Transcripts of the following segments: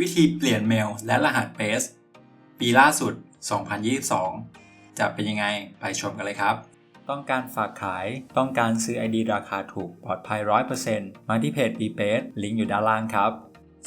วิธีเปลี่ยนเมลและรหัสเบสปีล่าสุด 2022 จะเป็นยังไงไปชมกันเลยครับ ต้องการฝากขาย ต้องการซื้อ ID ราคาถูกปลอดภัย 100%มาที่เพจ b p a s ลิงก์อยู่ด้านล่างครับ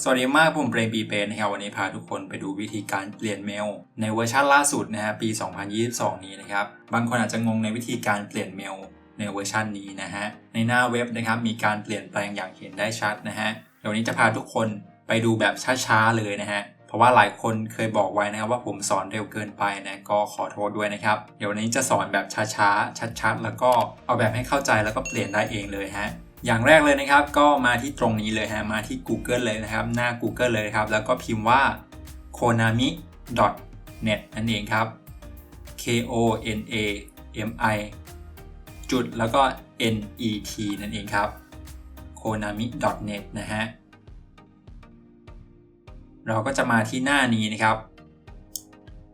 สวัสดีมากผมเปรม b p a s นะครับวันนี้พาทุกคนไปดูวิธีการเปลี่ยนเมล ในเวอร์ชันล่าสุดนะฮะปี 2022 นี้นะครับ บางคนอาจจะงงในวิธีการเปลี่ยนเมลในเวอร์ชันนี้นะฮะ ในหน้าเว็บนะครับมีการเปลี่ยนแปลงอย่างเห็นได้ชัดนะฮะ เดี๋ยววันนี้จะพาทุกคน ไปดูแบบช้าๆเลยนะฮะเพราะว่าหลายคนเคยบอกไว้นะครับว่าผมสอนเร็วเกินไปนะก็ขอโทษด้วยนะครับ เดี๋ยววันนี้จะสอนแบบช้าๆชัดๆ แล้วก็เอาแบบให้เข้าใจแล้วก็เปลี่ยนได้เองเลยฮะอย่างแรกเลยนะครับก็มาที่ตรงนี้เลยฮะมาที่ Google เลยนะครับ หน้า Google เลยครับ แล้วก็พิมพ์ว่า konami net นั่นเองครับ k o n a m i จุดแล้วก็ net นั่นเองครับ konami net นะฮะ เราก็จะมาที่หน้านี้นะครับ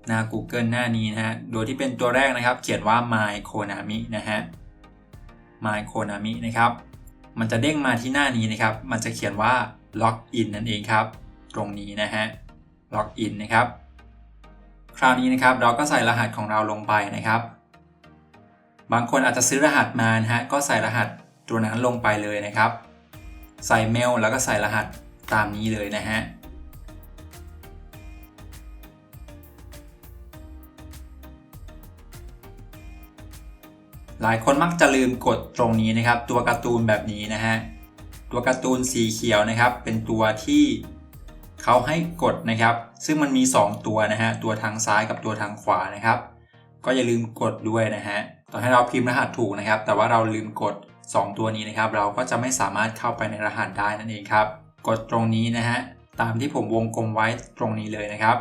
หน้า Google หน้านี้นะฮะ โดยที่เป็นตัวแรกนะครับ เขียนว่า my konami นะฮะ my konami นะครับ มันจะเด้งมาที่หน้านี้นะครับ มันจะเขียนว่า login นั่นเองครับ ตรงนี้นะฮะ login นะครับ คราวนี้นะครับเราก็ใส่รหัสของเราลงไปนะครับ บางคนอาจจะซื้อรหัสมานะฮะ ก็ใส่รหัสตัวนั้นลงไปเลยนะครับ ใส่เมลแล้วก็ใส่รหัสตามนี้เลยนะฮะ หลายคนมักจะลืมกดตรงนี้นะครับ ตัวการ์ตูนแบบนี้นะฮะตัวการ์ตูนสีเขียวนะครับ เป็นตัวที่เขาให้กดนะครับ ซึ่งมันมี 2 ตัวนะฮะตัวทางซ้ายกับตัวทางขวานะครับ ก็อย่าลืมกดด้วยนะฮะต่อให้เราพิมพ์รหัสถูกนะครับ แต่ว่าเราลืมกด 2 ตัวนี้นะครับ เราก็จะไม่สามารถเข้าไปในรหัสได้นั่นเองครับ กดตรงนี้นะฮะตามที่ผมวงกลมไว้ตรงนี้เลยนะครับ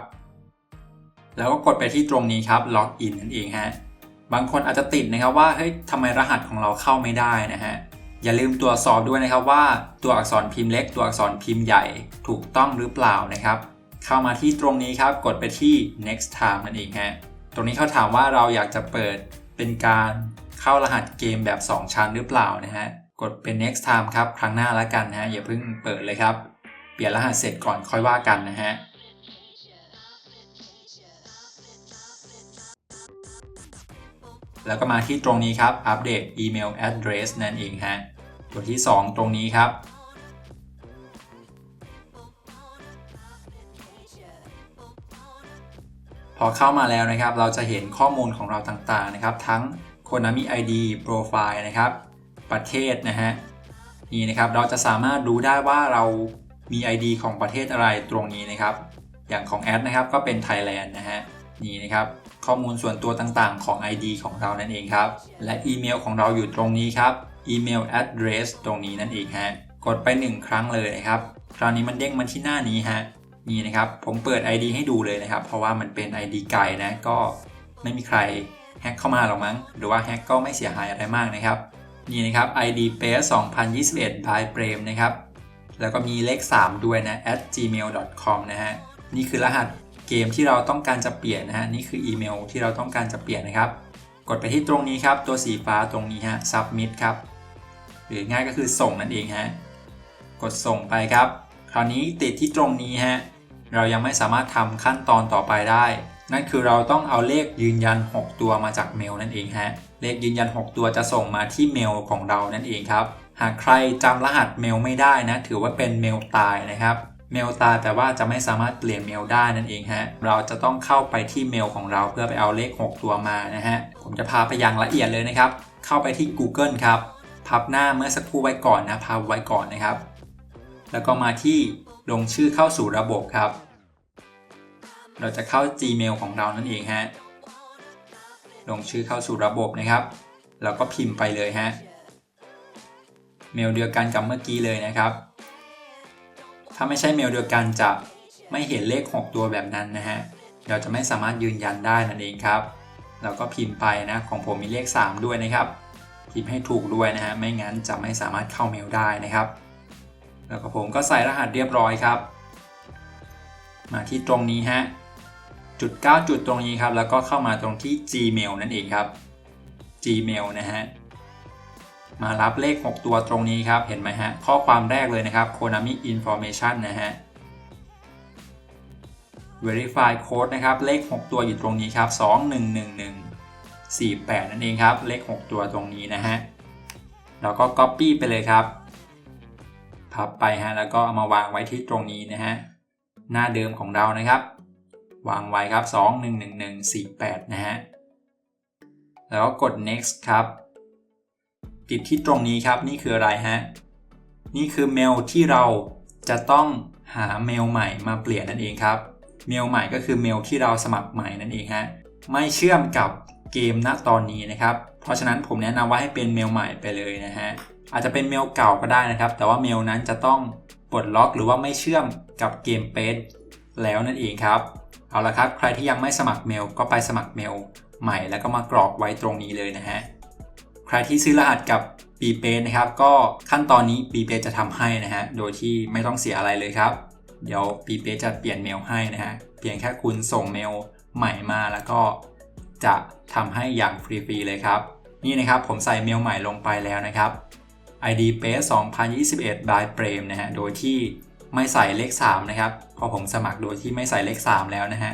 แล้วก็กดไปที่ตรงนี้ครับล็อกอินนั่นเองฮะ บางคนอาจจะติดนะครับว่าเฮ้ยทำไมรหัสของเราเข้าไม่ได้นะฮะอย่าลืมตรวจสอบด้วยนะครับว่าตัวอักษรพิมพ์เล็ก ตัวอักษรพิมพ์ใหญ่ถูกต้องหรือเปล่านะครับ เข้ามาที่ตรงนี้ครับกดไปที่ next time นั่นเองฮะตรงนี้เขาถามว่าเราอยากจะเปิดเป็นการเข้ารหัสเกมแบบ 2 ชั้นหรือเปล่านะฮะกดเป็น next time ครับครั้งหน้าแล้วกันนะฮะอย่าเพิ่งเปิดเลยครับ เปลี่ยนรหัสเสร็จก่อนค่อยว่ากันนะฮะ แล้วก็มาที่ตรงนี้ครับอัปเดตอีเมล address นั่นเองฮะตัวที่ 2 ตรงนี้ครับ พอเข้ามาแล้วนะครับ เราจะเห็นข้อมูลของเราต่างๆนะครับ ทั้ง Konami ID Profile นะครับ ประเทศนะฮะนี่นะครับเราจะสามารถรู้ได้ว่าเรามี ID ของประเทศอะไรตรงนี้นะครับ อย่างของแอดนะครับก็เป็น Thailand นะฮะ นี่นะครับข้อมูลส่วนตัวต่างๆ ของ ID ของเรานั่นเองครับ และอีเมลของเราอยู่ตรงนี้ครับอีเมล address ตรงนี้นั่นเองฮะกดไป 1 ครั้งเลยนะครับคราวนี้มันเด้งมาที่หน้านี้ฮะนี่นะครับผมเปิด ID ให้ดูเลยนะครับ เพราะว่ามันเป็น ID ไก่นะก็ไม่มีใครแฮ็กเข้ามาหรอกมั้ง หรือว่าแฮ็กก็ไม่เสียหายอะไรมากนะครับ นี่นะครับ ID p a c e 2021 by เ r รมนะครับ แล้วก็มีเลข 3 ด้วยนะ at gmail.com นะฮะ นี่คือรหัส เกมที่เราต้องการจะเปลี่ยนนะฮะนี่คืออีเมลที่เราต้องการจะเปลี่ยนนะครับ กดไปที่ตรงนี้ครับ ตัวสีฟ้าตรงนี้ฮะ submit ครับ หรือง่ายก็คือส่งนั่นเองฮะกดส่งไปครับ คราวนี้ติดที่ตรงนี้ฮะเรายังไม่สามารถทำขั้นตอนต่อไปได้ นั่นคือเราต้องเอาเลขยืนยัน 6 ตัวมาจากเมลนั่นเองฮะเลขยืนยัน 6 ตัวจะส่งมาที่เมลของเรานั่นเองครับ หากใครจำรหัสเมลไม่ได้นะ ถือว่าเป็นเมลตายนะครับ เมลตาแต่ว่าจะไม่สามารถเปลี่ยนเมลได้นั่นเองฮะ เราจะต้องเข้าไปที่เมลของเราเพื่อไปเอาเลข 6 ตัวมานะฮะ ผมจะพาไปอย่างละเอียดเลยนะครับ เข้าไปที่ Google ครับ พับหน้าเมื่อสักครู่ไว้ก่อนนะ พับไว้ก่อนนะครับ แล้วก็มาที่ลงชื่อเข้าสู่ระบบครับ เราจะเข้า Gmail ของเรานั่นเองฮะ ลงชื่อเข้าสู่ระบบนะครับ แล้วก็พิมพ์ไปเลยฮะ เมลเดียวกันกับเมื่อกี้เลยนะครับ ถ้าไม่ใช่เมลเดียวกันจะไม่เห็นเลข 6 ตัวแบบนั้นนะฮะ เราจะไม่สามารถยืนยันได้นั่นเองครับเราก็พิมพ์ไปนะของผมมีเลข 3 ด้วยนะครับ พิมพ์ให้ถูกด้วยนะฮะ ไม่งั้นจะไม่สามารถเข้าเมลได้นะครับ แล้วก็ผมก็ใส่รหัสเรียบร้อยครับ มาที่ตรงนี้ฮะ จุด 9 จุดตรงนี้ครับ แล้วก็เข้ามาตรงที่ Gmail นั่นเองครับ Gmail นะฮะ มารับเลข 6 ตัวตรงนี้ครับ เห็นไหมฮะ ข้อความแรกเลยนะครับ Konami Information นะฮะ verify code นะครับ เลข 6 ตัวอยู่ตรงนี้ครับ 211148 นั่นเองครับ เลข 6 ตัวตรงนี้นะฮะ แล้วก็ copy ไปเลยครับ พับไปฮะ แล้วก็เอามาวางไว้ที่ตรงนี้นะฮะ หน้าเดิมของเรานะครับ วางไว้ครับ 211148 นะฮะ แล้วก็กด next ครับ ติดที่ตรงนี้ครับนี่คืออะไรฮะ นี่คือเมลที่เราจะต้องหาเมลใหม่มาเปลี่ยนนั่นเองครับ เมลใหม่ก็คือเมลที่เราสมัครใหม่นั่นเองฮะไม่เชื่อมกับเกมณตอนนี้นะครับ เพราะฉะนั้นผมแนะนำว่าให้เป็นเมลใหม่ไปเลยนะฮะอาจจะเป็นเมลเก่าก็ได้นะครับ แต่ว่าเมลนั้นจะต้องปลดล็อกหรือว่าไม่เชื่อมกับเกมเป e แล้วนั่นเองครับ เอาละครับ ใครที่ยังไม่สมัครเมลก็ไปสมัครเมลใหม่แล้วก็มากรอกไว้ตรงนี้เลยนะฮะ ใครที่ซื้อรหัสกับ b p a นะครับก็ขั้นตอนนี้ b p a จะทำให้นะฮะโดยที่ไม่ต้องเสียอะไรเลยครับ เดี๋ยว b p a จะเปลี่ยนเมลให้นะฮะเพียงแค่คุณส่งเมลใหม่มาแล้วก็จะทำให้อย่างฟรีๆเลยครับ นี่นะครับผมใส่เมลใหม่ลงไปแล้วนะครับ ID p a 2021 by p r a m นะฮะโดยที่ไม่ใส่เลข 3 นะครับพราะผมสมัครโดยที่ไม่ใส่เลข 3 แล้วนะฮะ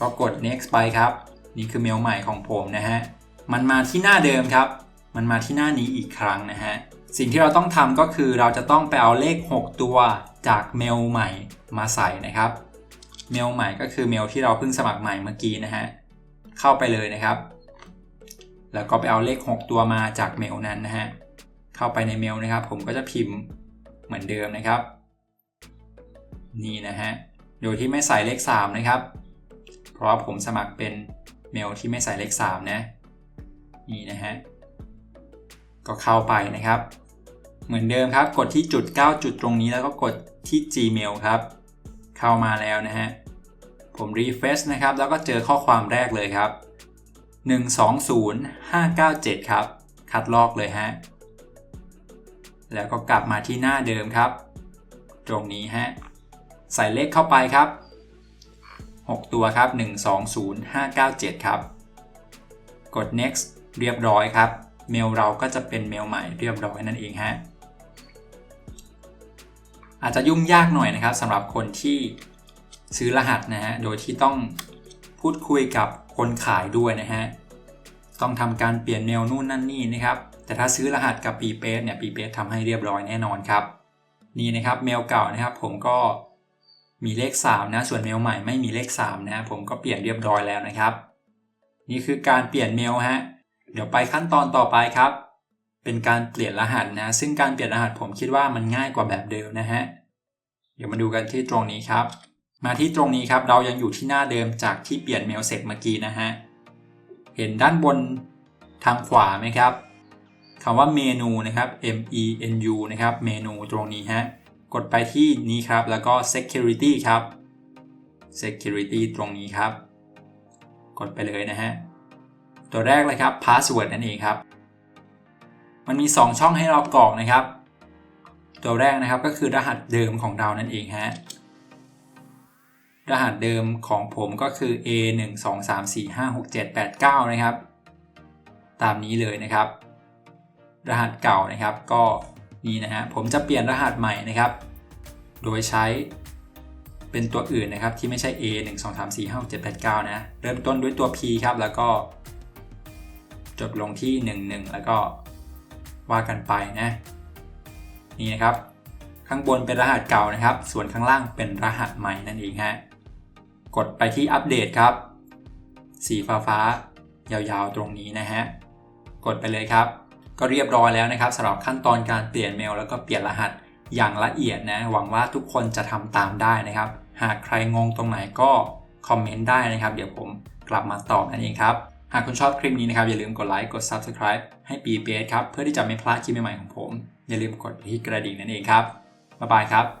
ก็กด next ไปครับ นี่คือเมลใหม่ของผมนะฮะ มันมาที่หน้าเดิมครับ มันมาที่หน้านี้อีกครั้งนะฮะ สิ่งที่เราต้องทำก็คือเราจะต้องไปเอาเลข 6 ตัวจากเมลใหม่มาใส่นะครับ เมลใหม่ก็คือเมลที่เราเพิ่งสมัครใหม่เมื่อกี้นะฮะ เข้าไปเลยนะครับ แล้วก็ไปเอาเลข 6 ตัวมาจากเมลนั้นนะฮะ เข้าไปในเมลนะครับ ผมก็จะพิมพ์เหมือนเดิมนะครับ นี่นะฮะ โดยที่ไม่ใส่เลข 3 นะครับ เพราะผมสมัครเป็นเมลที่ไม่ใส่เลข 3 นะ นี่นะฮะ ก็เข้าไปนะครับ เหมือนเดิมครับ กดที่จุด 9 จุดตรงนี้แล้วก็กดที่ Gmail ครับ เข้ามาแล้วนะฮะ ผม refresh นะครับ แล้วก็เจอข้อความแรกเลยครับ 120597 ครับ คัดลอกเลยฮะ แล้วก็กลับมาที่หน้าเดิมครับ ตรงนี้ฮะ ใส่เลขเข้าไปครับ 6 ตัวครับ 120597 ครับ กด next เรียบร้อยครับ เมลเราก็จะเป็นเมลใหม่เรียบร้อยนั่นเองฮะอาจจะยุ่งยากหน่อยนะครับสำหรับคนที่ซื้อรหัสนะฮะโดยที่ต้องพูดคุยกับคนขายด้วยนะฮะต้องทำการเปลี่ยนเมลนู่นนั่นนี่นะครับ แต่ถ้าซื้อรหัสกับ p p a c e เนี่ย p p a c e ทำให้เรียบร้อยแน่นอนครับ นี่นะครับเมลเก่านะครับ ผมก็มีเลข3นะส่วนเมลใหม่ไม่มีเลข3นะผมก็เปลี่ยนเรียบร้อยแล้วนะครับ นี่คือการเปลี่ยนเมลฮะ เดี๋ยวไปขั้นตอนต่อไปครับ เป็นการเปลี่ยนรหัสนะ ซึ่งการเปลี่ยนรหัสผมคิดว่ามันง่ายกว่าแบบเดิมนะฮะ เดี๋ยวมาดูกันที่ตรงนี้ครับ มาที่ตรงนี้ครับเรายังอยู่ที่หน้าเดิมจากที่เปลี่ยนเมลเสร็จเมื่อกี้นะฮะ เห็นด้านบนทางขวาไหมครับคำว่าเมนูนะครับ M E N U นะครับ เมนูตรงนี้ฮะ กดไปที่นี้ครับ แล้วก็ security ครับ security ตรงนี้ครับ กดไปเลยนะฮะ ตัวแรกเลยครับ password นั่นเองครับ มันมี 2 ช่องให้เรากรอกนะครับ ตัวแรกนะครับก็คือรหัสเดิมของเรานั่นเองฮะ รหัสเดิมของผมก็คือ A 1 2 3 4 5 6 7 8 9 นะครับ ตามนี้เลยนะครับ รหัสเก่านะครับก็นี่นะฮะ ผมจะเปลี่ยนรหัสใหม่นะครับ โดยใช้เป็นตัวอื่นนะครับที่ไม่ใช่ A 1 2 3 4 5 6 7 8 9 นะ เริ่มต้นด้วยตัว P ครับ แล้วก็ จบลงที่ 11 แล้วก็ว่ากันไปนะ นี่นะครับ ข้างบนเป็นรหัสเก่านะครับ ส่วนข้างล่างเป็นรหัสใหม่นั่นเองฮะกดไปที่อัปเดตครับ สีฟ้าฟ้ายาวๆตรงนี้นะฮะกดไปเลยครับ ก็เรียบร้อยแล้วนะครับสำหรับขั้นตอนการเปลี่ยนเมลแล้วก็เปลี่ยนรหัสอย่างละเอียดนะ หวังว่าทุกคนจะทำตามได้นะครับ หากใครงงตรงไหนก็คอมเมนต์ได้นะครับ เดี๋ยวผมกลับมาตอบนั่นเองครับ หากคุณชอบคลิปนี้นะครับ อย่าลืมกดไลค์กด Subscribe ให้ปีเบสครับ เพื่อที่จะไม่พลาดคลิปใหม่ๆของผม อย่าลืมกดที่กระดิ่งนั่นเองครับ บ๊ายบายครับ